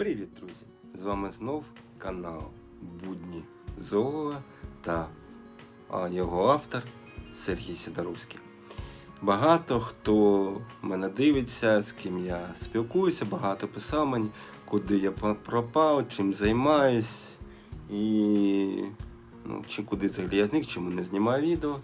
Привіт, друзі! З вами знов канал Будні Золова та його автор Сергій Сидоровський. Багато хто мене дивиться, з ким я спілкуюся, багато писав мені, куди я пропав, чим займаюсь і ну, чи куди взагалі я зник, чому не знімаю відео.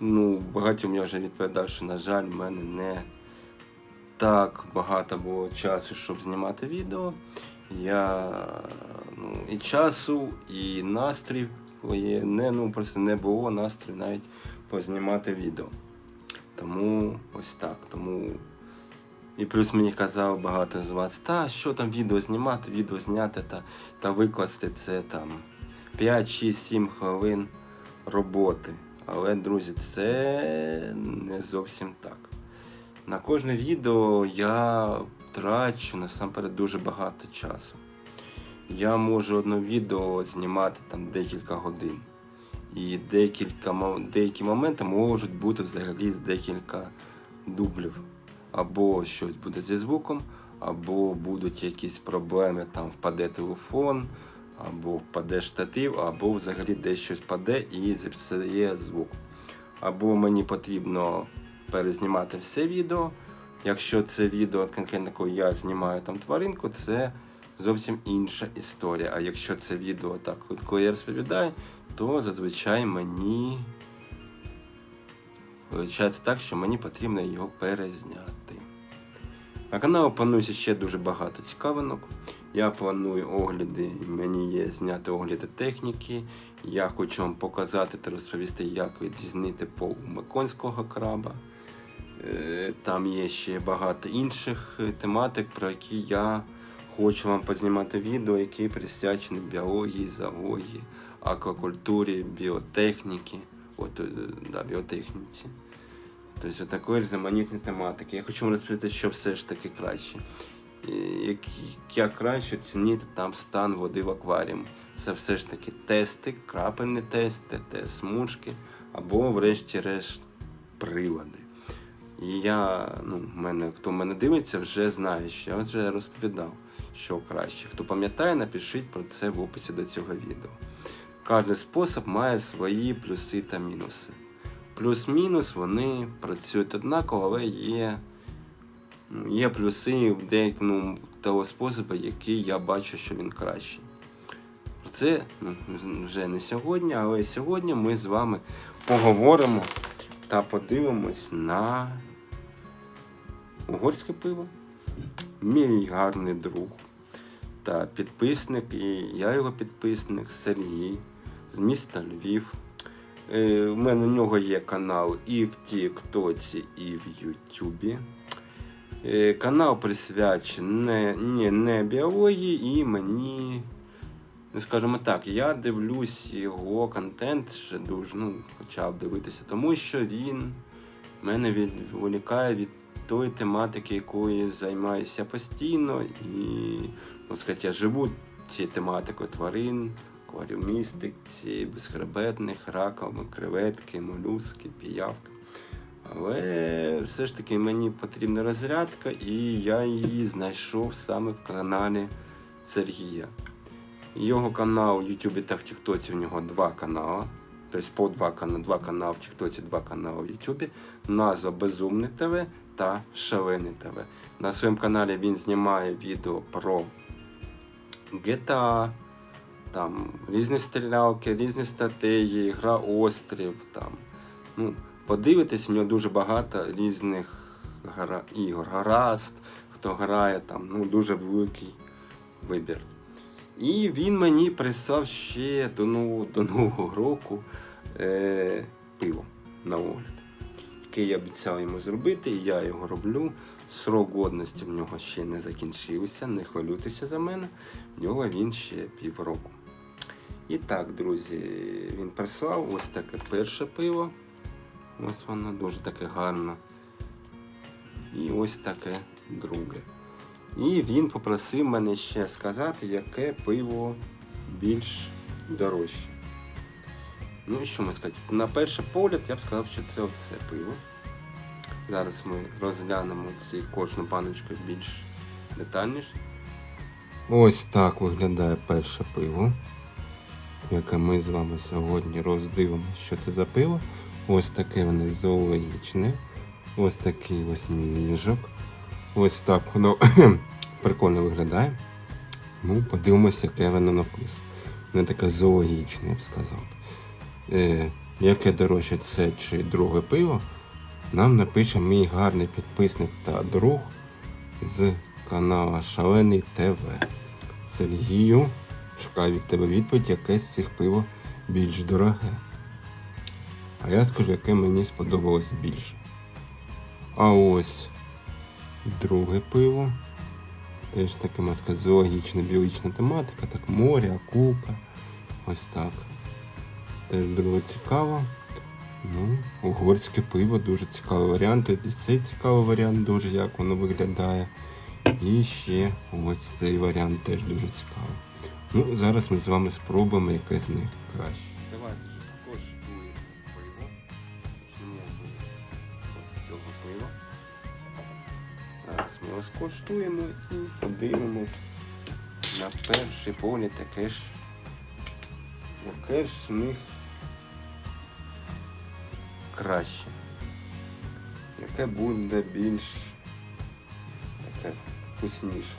Ну, багатьом я вже відповідав, що, на жаль, в мене не так багато було часу, щоб знімати відео. Я ну, і часу, і настрій не, ну, просто не було настрою навіть познімати відео. Тому ось так. Тому... І плюс мені казав багато з вас, та що там відео знімати, відео зняти та, та викласти це там 5, 6, 7 хвилин роботи. Але, друзі, це не зовсім так. На кожне відео я трачу насамперед дуже багато часу. Я можу одне відео знімати там декілька годин. І декілька, деякі моменти можуть бути взагалі з декілька дублів. Або щось буде зі звуком, або будуть якісь проблеми, там впаде телефон, або впаде штатив, або взагалі десь щось паде і зіпсує звук. Або мені потрібно перезнімати все відео. Якщо це відео конкретно я знімаю там тваринку, це зовсім інша історія. А якщо це відео так, коли я розповідаю, то зазвичай мені виходить так, що мені потрібно його перезняти. На каналу планується ще дуже багато цікавинок. Я планую огляди, мені є зняти огляди техніки. Я хочу вам показати та розповісти, як відрізнити пол меконського краба. Е, Там є ще багато інших е, тематик, про які я хочу вам познімати відео, які присвячені біології, зоології, аквакультурі, біотехніки, от, е, да, біотехніці. Тобто такої різноманітної тематики. Я хочу вам розповісти, що все ж таки краще. Як, як краще оцінити там стан води в акваріумі. Це все ж таки тести, крапельні тести, тест смужки, або, врешті-решт, прилади. І я, ну, мене, хто мене дивиться, вже знає, що я вже розповідав, що краще. Хто пам'ятає, напишіть про це в описі до цього відео. Кожен спосіб має свої плюси та мінуси. Плюс-мінус вони працюють однаково, але є, ну, є плюси в деякому того способу, який я бачу, що він кращий. Про це ну, вже не сьогодні, але сьогодні ми з вами поговоримо та подивимось на угорське пиво. Мій гарний друг та підписник, і я його підписник Сергій з міста Львів. Е, У мене у нього є канал і в Тіктоці, і в Ютубі. Е, Канал присвячений не, не, біології і мені, скажімо так, я дивлюсь його контент ще дуже, ну, почав дивитися, тому що він мене відволікає від тої тематики, якою займаюся постійно. І, ну, сказати, я живу цією тематикою тварин, акваріумістиці, безхребетних, ракових, креветки, молюски, піявки. Але все ж таки мені потрібна розрядка, і я її знайшов саме в каналі Сергія. Його канал в Ютубі та в Тіктоці у нього два канали. Тобто по два канали, два канали в Тіктоці, два канали в Ютубі. Назва Безумне ТВ та Шалене ТВ. На своєму каналі він знімає відео про GTA, там різні стрілялки, різні стратегії, гра Острів. Там. Ну, подивитись, у нього дуже багато різних гра... ігор. Гаразд, хто грає, там, ну, дуже великий вибір. І він мені прислав ще до нового, до нового року е, пиво на огляд, яке я обіцяв йому зробити, і я його роблю. Срок годності в нього ще не закінчився, не хвилюйтеся за мене. В нього він ще півроку. І так, друзі, він прислав ось таке перше пиво. Ось воно дуже таке гарне. І ось таке друге. І він попросив мене ще сказати, яке пиво більш дорожче. Ну і що ми сказати? На перший погляд я б сказав, що це оце пиво. Зараз ми розглянемо ці кожну баночку більш детальніше. Ось так виглядає перше пиво, яке ми з вами сьогодні роздивимося, що це за пиво. Ось таке воно зоологічне. Ось такий ось ніжок. Ось так воно прикольно виглядає. Ну, подивимося, яке воно на вкус. Воно таке зоологічне, я б сказав. Е, яке дорожче це чи друге пиво, нам напише мій гарний підписник та друг з каналу Шалений ТВ. Сергію, чекаю від тебе відповідь, яке з цих пиво більш дороге. А я скажу, яке мені сподобалось більше. А ось друге пиво. Теж таке можна сказати, зоологічна, біологічна тематика, так море, акулка. Ось так. Теж було цікаво. Ну, угорське пиво, дуже цікавий варіант. І цей цікавий варіант дуже як воно виглядає. І ще ось цей варіант теж дуже цікавий. Ну, зараз ми з вами спробуємо яке з них краще. Давайте ж скоштуємо пиво. Почнемо з цього пива. Зараз ми його скоштуємо і подивимось на перший погляд, яке ж яке ж з них краще. Яке буде більш таке вкусніше.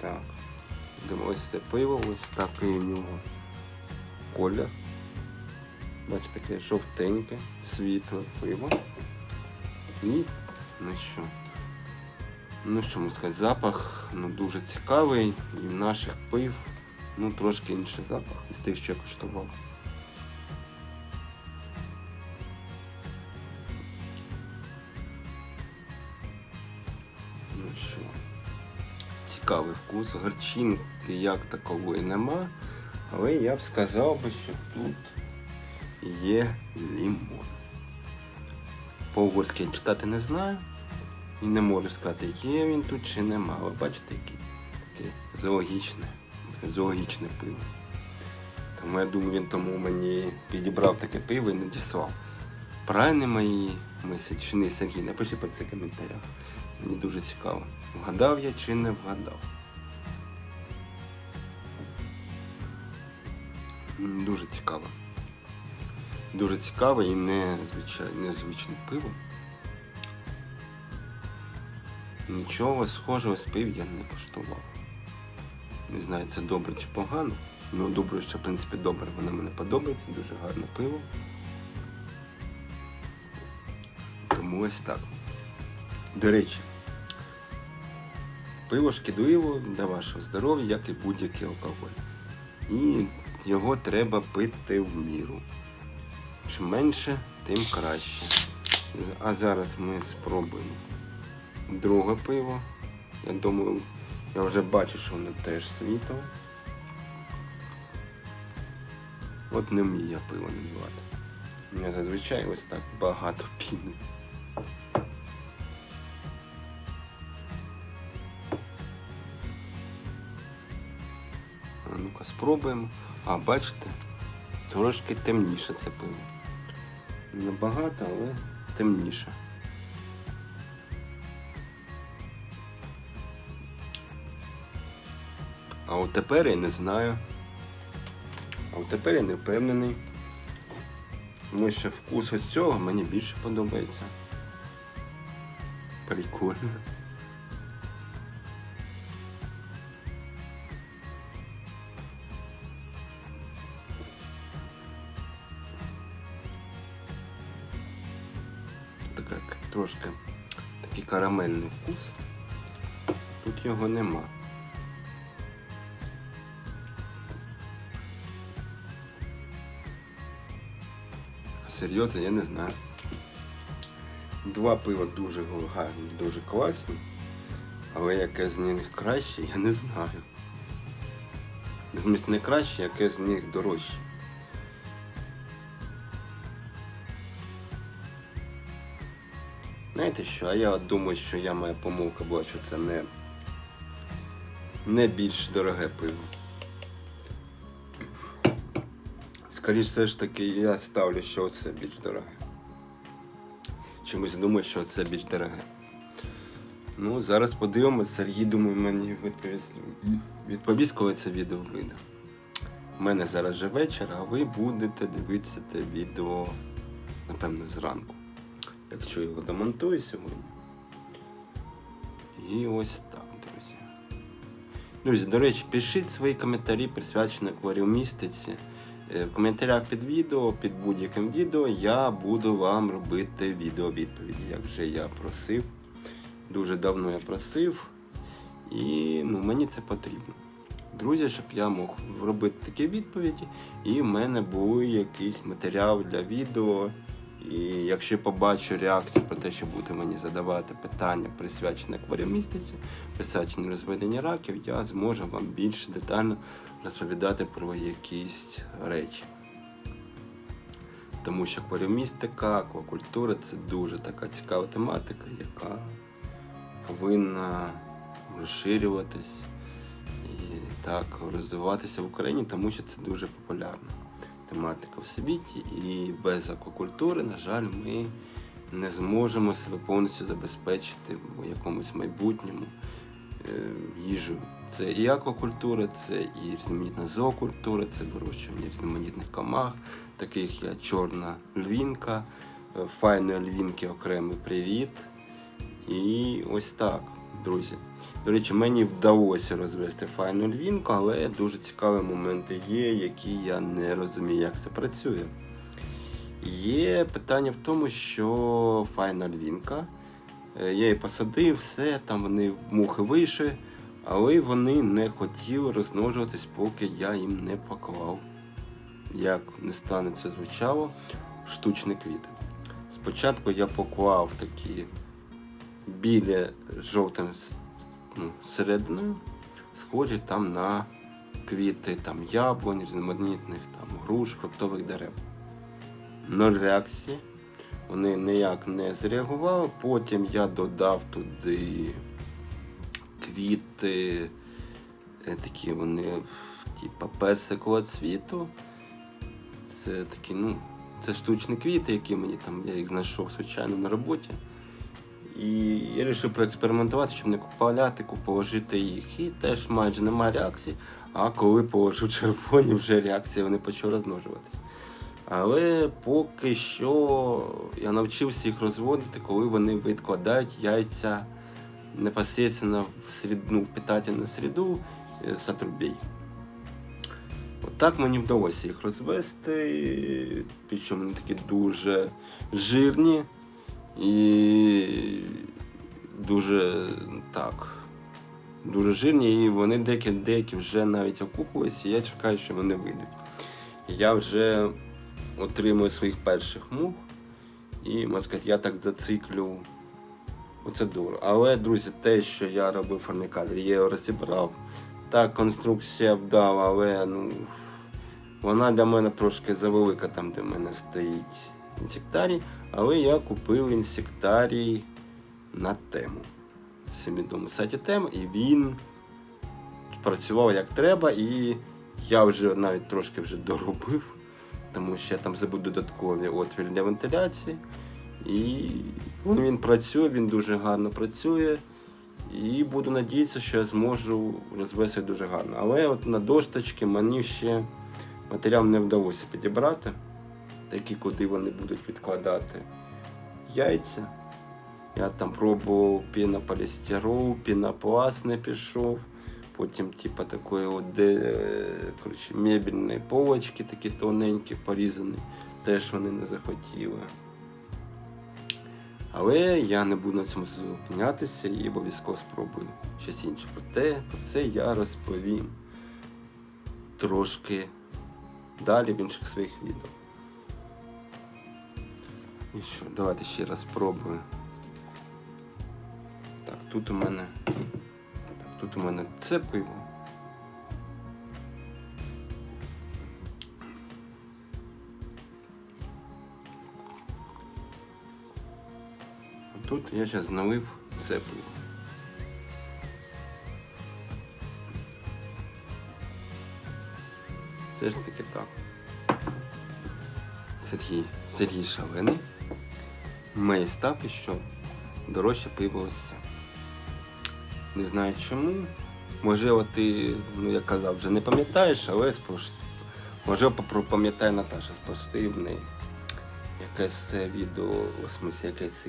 Так. Ось це пиво, ось такий у нього колір. Бачите, таке жовтеньке, світле пиво. І ну що? Ну що можу сказати, запах ну, дуже цікавий і в наших пив ну, трошки інший запах із тих, що я куштував. Ну що, цікавий вкус, горчинки як такової нема, але я б сказав би, що тут є лімон. По-угорськи читати не знаю. І не можу сказати, є він тут чи нема. Ви бачите, який таке зоологічне, зоологічне пиво. Тому я думаю, він тому мені підібрав таке пиво і надіслав. Правильні мої мислі чи ні, Сергій, напиши про це в коментарях. Мені дуже цікаво. Вгадав я чи не вгадав. Дуже цікаво. Дуже цікаве і незвичайне, незвичне пиво. Нічого схожого з пив я не куштував. Не знаю, це добре чи погано. Ну, добре, що в принципі добре, воно мені подобається, дуже гарне пиво. Тому ось так. До речі, пиво шкідливо для вашого здоров'я, як і будь-який алкоголь. І його треба пити в міру. Чим менше, тим краще. А зараз ми спробуємо друге пиво. Я думаю, я вже бачу, що воно теж світло. От не вмію я пиво наливати. У мене зазвичай ось так багато піни. Ну-ка спробуємо. А, бачите, трошки темніше це пиво. Небагато, але темніше. А от тепер я не знаю. А от тепер я не впевнений. Тому що вкус ось цього мені більше подобається. Прикольно. Така к- трошки такий карамельний вкус. Тут його нема. Серйозно, я не знаю. Два пива дуже гарні, дуже класні. Але яке з них краще, я не знаю. Змість не краще, яке з них дорожче. Знаєте що? А я думаю, що я моя помилка була, що це не, не більш дороге пиво. Скоріш все ж таки я ставлю, що це більш дороге. Чомусь думаю, що це більш дороге. Ну, зараз подивимося. Сергій, думаю, мені відповість, відповість, коли це відео вийде. У мене зараз же вечір, а ви будете дивитися те відео, напевно, зранку. Якщо його домонтую сьогодні. І ось так, друзі. Друзі, до речі, пишіть свої коментарі, присвячені акваріумістиці. Е, В коментарях під відео, під будь-яким відео я буду вам робити відео відповіді, як вже я просив. Дуже давно я просив. І ну, мені це потрібно. Друзі, щоб я мог робити такі відповіді, і в мене був якийсь матеріал для відео. І якщо я побачу реакцію про те, що будете мені задавати питання, присвячені акваріумістиці, присвячені розведенню раків, я зможу вам більш детально розповідати про якісь речі. Тому що акваріумістика, аквакультура це дуже така цікава тематика, яка повинна розширюватись і так розвиватися в Україні, тому що це дуже популярна тематика в світі. І без аквакультури, на жаль, ми не зможемо себе повністю забезпечити в якомусь майбутньому е, їжею. Це і аквакультура, це і різноманітна зоокультура, це вирощування різноманітних комах, таких як чорна львінка, е, файної львінки окремий привіт. І ось так, друзі. До речі, мені вдалося розвести файну львінку, але дуже цікаві моменти є, які я не розумію, як це працює. Є питання в тому, що файна львінка. е, Я її посадив, все, там вони мухи вийшли, але вони не хотіли розмножуватись, поки я їм не поклав. Як не стане це звучало, штучні квіти. Спочатку я поклав такі білі жовтим ну, серединою, схожі там на квіти там, яблунь, різноманітних там, груш, фруктових дерев. Ноль реакції. Вони ніяк не зреагували. Потім я додав туди квіти, е, такі вони, типа персикового цвіту. Це такі, ну, це штучні квіти, які мені там, я їх знайшов звичайно на роботі. І я вирішив проекспериментувати, щоб не купувати, положити їх. І теж майже немає реакції. А коли положив червоні, вже реакція, вони почали розмножуватися. Але поки що я навчився їх розводити, коли вони відкладають яйця непосередньо в серед, ну, в питательну середу е, з отрубей. Отак мені вдалося їх розвести. Причому вони такі дуже жирні і дуже так. Дуже жирні, і вони деякі, деякі вже навіть окупилися, і я чекаю, що вони вийдуть. Я вже отримую своїх перших мух, і можна сказати, я так зациклю процедуру. Але, друзі, те, що я робив фармікаторі, я його розібрав. Так, конструкція вдала, але ну, вона для мене трошки завелика, там, де в мене стоїть інсектарій. Але я купив інсектарій на тему. Всім відомий сайті тем, і він працював як треба, і я вже навіть трошки вже доробив, тому що я там забув додаткові отвір для вентиляції. І він, він працює, він дуже гарно працює. І буду надіятися, що я зможу розвести дуже гарно. Але от на досточки мені ще матеріал не вдалося підібрати, такі, куди вони будуть відкладати яйця. Я там пробував пінополістирол, пінопласт не пішов. Потім, типа, такої от, де, е, коротше, мебельної полочки, такі тоненькі, порізані, теж вони не захотіли. Але я не буду на цьому зупинятися і обов'язково спробую щось інше. Проте про це я розповім трошки далі в інших своїх відео. І що, давайте ще раз спробую. Так, тут у мене. Так, тут у мене це пиво. Тут я зараз налив це пиво. Все ж таки так. Сергій, Сергій Шалений. Мої що дорожче пиво ось. Не знаю чому. Можливо, ти, ну я казав, вже не пам'ятаєш, але спош... можливо, пам'ятає Наташа, спросив в неї якесь відео, у смислі якесь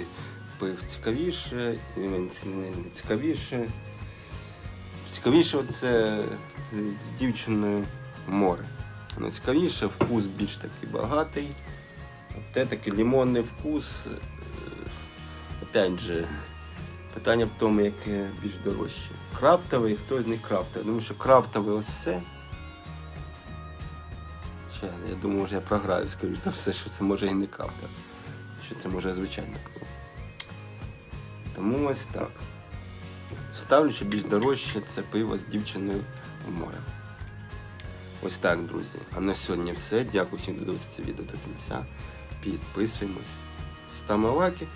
пив цікавіше, він не цікавіше. Цікавіше це з дівчиною море. Воно цікавіше, вкус більш такий багатий. Те такий лимонний вкус. Опять же, питання в тому, яке більш дорожче. Крафтовий, хто з них крафтовий. Тому що крафтовий ось це. Ще, я думаю, може я програю, скажу за все, що це може і не крафтовий. Що це може звичайно. Тому ось так. Ставлю, що більш дорожче це пиво з дівчиною у море. Ось так, друзі. А на сьогодні все. Дякую всім, хто дивився це відео до кінця. Підписуємось, ставимо лайки.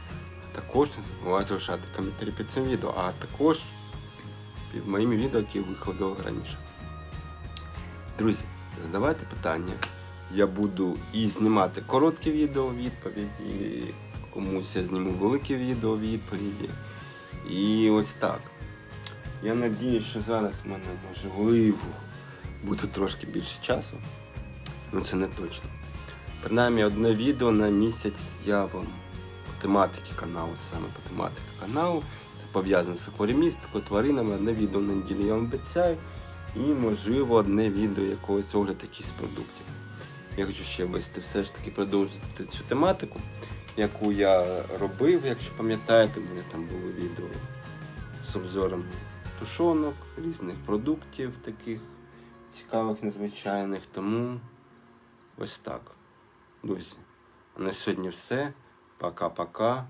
Також не забувайте залишати коментарі під цим відео, а також під моїми відео, які виходили раніше. Друзі, задавайте питання. Я буду і знімати короткі відео відповіді, комусь я зніму великі відео відповіді. І ось так. Я надіюсь, що зараз в мене можливо буде трошки більше часу. Ну це не точно. Принаймні одне відео на місяць я вам по тематиці каналу, саме по тематиці каналу. Це пов'язано з акваріумістикою, тваринами, одне відео на неділю я вам обіцяю. І можливо одне відео якогось огляд якихось продуктів. Я хочу ще вести все ж таки продовжити цю тематику, яку я робив, якщо пам'ятаєте, в мене там було відео з обзором тушонок, різних продуктів таких цікавих, незвичайних. Тому ось так. Друзі, на сьогодні все. Пока-пока.